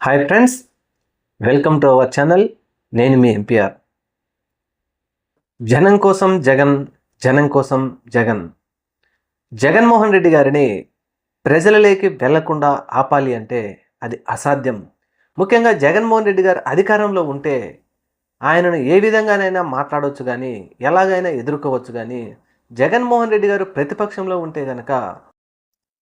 Hi friends welcome to our channel నేను మీ MPR జనం కోసం జగన్ జనం కోసం జగన్. జగన్మోహన్ రెడ్డి గారిని ప్రజలలోకి వెళ్ళకుండా ఆపాలి అంటే అది అసాధ్యం. ముఖ్యంగా జగన్మోహన్ రెడ్డి గారు అధికారంలో ఉంటే ఆయనను ఏ విధంగానైనా మాట్లాడవచ్చు కానీ ఎలాగైనా ఎదుర్కోవచ్చు కానీ జగన్మోహన్ రెడ్డి గారు ప్రతిపక్షంలో ఉంటే కనుక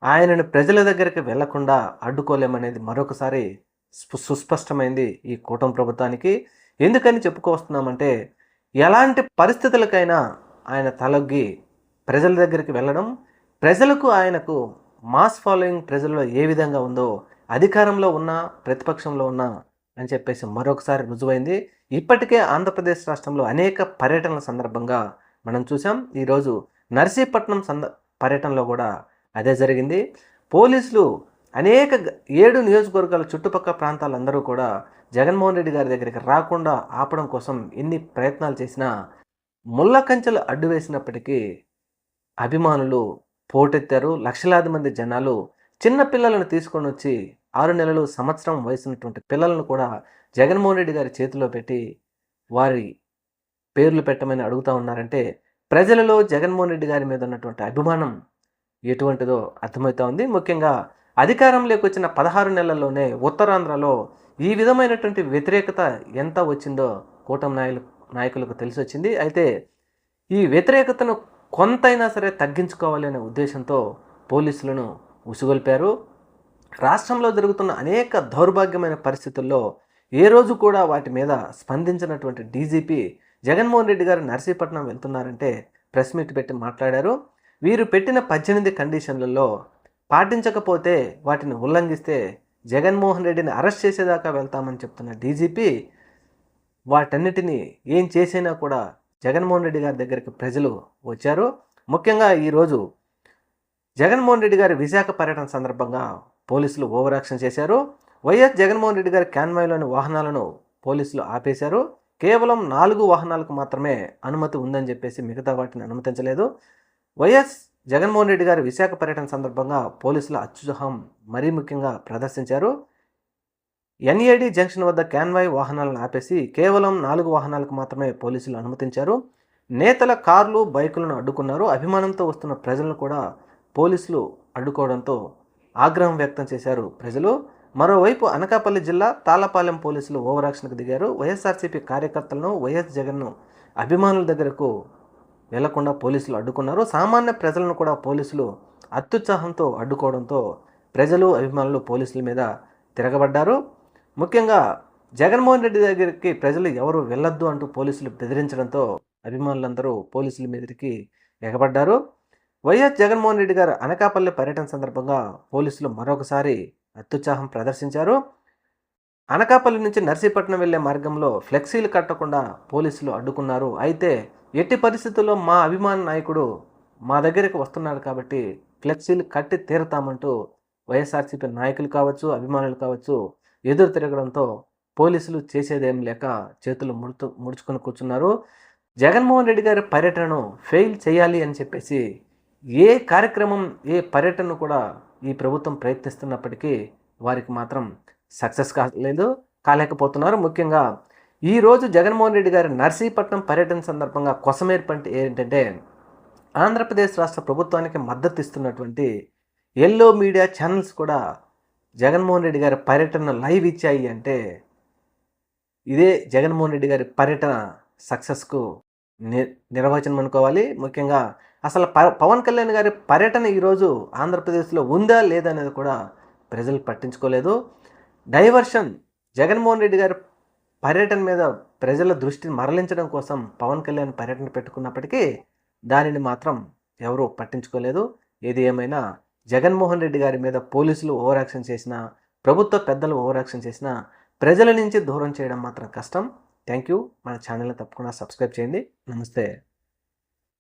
ఆయనను ప్రజల దగ్గరికి వెళ్ళకుండా అడ్డుకోలేమనేది మరొకసారి సుస్పష్టమైంది ఈ కూటమి ప్రభుత్వానికి. ఎందుకని చెప్పుకొస్తున్నామంటే ఎలాంటి పరిస్థితులకైనా ఆయన తలొగ్గి ప్రజల దగ్గరికి వెళ్ళడం ప్రజలకు ఆయనకు మాస్ ఫాలోయింగ్ ప్రజల్లో ఏ విధంగా ఉందో అధికారంలో ఉన్న ప్రతిపక్షంలో ఉన్న అని చెప్పేసి మరొకసారి రుజువైంది. ఇప్పటికే ఆంధ్రప్రదేశ్ రాష్ట్రంలో అనేక పర్యటనల సందర్భంగా మనం చూసాం ఈరోజు నర్సీపట్నం సంద పర్యటనలో కూడా అదే జరిగింది. పోలీసులు అనేక ఏడు నియోజకవర్గాల చుట్టుపక్కల ప్రాంతాలందరూ కూడా జగన్మోహన్ రెడ్డి గారి దగ్గరికి రాకుండా ఆపడం కోసం ఎన్ని ప్రయత్నాలు చేసినా ముళ్ళ కంచెలు అడ్డు వేసినప్పటికీ అభిమానులు పోటెత్తారు. లక్షలాది మంది జనాలు చిన్న పిల్లలను తీసుకొని వచ్చి ఆరు నెలలు సంవత్సరం వయసున్నటువంటి పిల్లలను కూడా జగన్మోహన్ రెడ్డి గారి చేతిలో పెట్టి వారి పేర్లు పెట్టమని అడుగుతా ఉన్నారంటే ప్రజలలో జగన్మోహన్ రెడ్డి గారి మీద ఉన్నటువంటి అభిమానం ఎటువంటిదో అర్థమవుతా ఉంది. ముఖ్యంగా అధికారంలోకి వచ్చిన పదహారు నెలల్లోనే ఉత్తరాంధ్రలో ఈ విధమైనటువంటి వ్యతిరేకత ఎంత వచ్చిందో కూటమి నాయకులు నాయకులకు తెలిసి వచ్చింది అయితే ఈ వ్యతిరేకతను కొంతైనా సరే తగ్గించుకోవాలి అనే ఉద్దేశంతో పోలీసులను ఉసుగొల్పారు. రాష్ట్రంలో జరుగుతున్న అనేక దౌర్భాగ్యమైన పరిస్థితుల్లో ఏ రోజు కూడా వాటి మీద స్పందించినటువంటి డీజీపీ జగన్మోహన్ రెడ్డి గారు నర్సీపట్నం వెళ్తున్నారంటే ప్రెస్ మీట్ పెట్టి మాట్లాడారు. వీరు పెట్టిన పద్దెనిమిది కండిషన్లలో పాటించకపోతే వాటిని ఉల్లంఘిస్తే జగన్మోహన్ రెడ్డిని అరెస్ట్ చేసేదాకా వెళ్తామని చెప్తున్న డీజీపీ వాటన్నిటినీ ఏం చేసినా కూడా జగన్మోహన్ రెడ్డి గారి దగ్గరికి ప్రజలు వచ్చారు. ముఖ్యంగా ఈరోజు జగన్మోహన్ రెడ్డి గారి విశాఖ పర్యటన సందర్భంగా పోలీసులు ఓవర్ యాక్షన్ చేశారు. వైఎస్ జగన్మోహన్ రెడ్డి గారి క్యాన్వాయ్లోని వాహనాలను పోలీసులు ఆపేశారు. కేవలం నాలుగు వాహనాలకు మాత్రమే అనుమతి ఉందని చెప్పేసి మిగతా వాటిని అనుమతించలేదు. వైఎస్ జగన్మోహన్ రెడ్డి గారి విశాఖ పర్యటన సందర్భంగా పోలీసుల అత్యుత్సాహం మరీ ముఖ్యంగా ప్రదర్శించారు. ఎన్ఏడి జంక్షన్ వద్ద క్యాన్వాయ్ వాహనాలను ఆపేసి కేవలం నాలుగు వాహనాలకు మాత్రమే పోలీసులు అనుమతించారు. నేతల కార్లు బైకులను అడ్డుకున్నారు. అభిమానంతో వస్తున్న ప్రజలను కూడా పోలీసులు అడ్డుకోవడంతో ఆగ్రహం వ్యక్తం చేశారు ప్రజలు. మరోవైపు అనకాపల్లి జిల్లా తాళపాలెం పోలీసులు ఓవరాక్షన్కు దిగారు. వైఎస్ఆర్సీపీ కార్యకర్తలను వైఎస్ జగన్ను అభిమానుల దగ్గరకు వెళ్ళకుండా పోలీసులు అడ్డుకున్నారు. సామాన్య ప్రజలను కూడా పోలీసులు అత్యుత్సాహంతో అడ్డుకోవడంతో ప్రజలు అభిమానులు పోలీసుల మీద తిరగబడ్డారు. ముఖ్యంగా జగన్మోహన్ రెడ్డి దగ్గరికి ప్రజలు ఎవరు వెళ్ళొద్దు అంటూ పోలీసులు బెదిరించడంతో అభిమానులందరూ పోలీసుల మీదకి ఎగబడ్డారు. వైఎస్ జగన్మోహన్ రెడ్డి గారు అనకాపల్లి పర్యటన సందర్భంగా పోలీసులు మరొకసారి అత్యుత్సాహం ప్రదర్శించారు. అనకాపల్లి నుంచి నర్సీపట్నం వెళ్ళే మార్గంలో ఫ్లెక్సీలు కట్టకుండా పోలీసులు అడ్డుకున్నారు. అయితే ఎట్టి పరిస్థితుల్లో మా అభిమాన నాయకుడు మా దగ్గరికి వస్తున్నాడు కాబట్టి ఫ్లెక్సీలు కట్టి తీరుతామంటూ వైఎస్ఆర్సీపీ నాయకులు కావచ్చు అభిమానులు కావచ్చు ఎదురు తిరగడంతో పోలీసులు చేసేదేం లేక చేతులు ముడుతు ముడుచుకొని కూర్చున్నారు. జగన్మోహన్ రెడ్డి గారి పర్యటనను ఫెయిల్ చేయాలి అని చెప్పేసి ఏ కార్యక్రమం ఏ పర్యటన కూడా ఈ ప్రభుత్వం ప్రయత్నిస్తున్నప్పటికీ వారికి మాత్రం సక్సెస్ కాలేదు కాలేకపోతున్నారు. ముఖ్యంగా ఈరోజు జగన్మోహన్ రెడ్డి గారి నర్సీపట్నం పర్యటన సందర్భంగా కొసమేర్పంటే ఏంటంటే ఆంధ్రప్రదేశ్ రాష్ట్ర ప్రభుత్వానికి మద్దతు ఇస్తున్నటువంటి ఎల్లో మీడియా ఛానల్స్ కూడా జగన్మోహన్ రెడ్డి గారి పర్యటన లైవ్ ఇచ్చాయి అంటే ఇదే జగన్మోహన్ రెడ్డి గారి పర్యటన సక్సెస్కు ని నిర్వచనం అనుకోవాలి. ముఖ్యంగా అసలు ప పవన్ కళ్యాణ్ గారి పర్యటన ఈరోజు ఆంధ్రప్రదేశ్లో ఉందా లేదా అనేది కూడా ప్రజలు పట్టించుకోలేదు. డైవర్షన్ జగన్మోహన్ రెడ్డి గారి పర్యటన మీద ప్రజల దృష్టిని మరలించడం కోసం పవన్ కళ్యాణ్ పర్యటన పెట్టుకున్నప్పటికీ దానిని మాత్రం ఎవరూ పట్టించుకోలేదు. ఏది ఏమైనా జగన్మోహన్ రెడ్డి గారి మీద పోలీసులు ఓవర్ యాక్షన్ చేసినా ప్రభుత్వ పెద్దలు ఓవర్ యాక్షన్ చేసినా ప్రజల నుంచి దూరం చేయడం మాత్రం కష్టం. థ్యాంక్ యూ మన ఛానల్ని తప్పకుండా సబ్స్క్రైబ్ చేయండి. నమస్తే.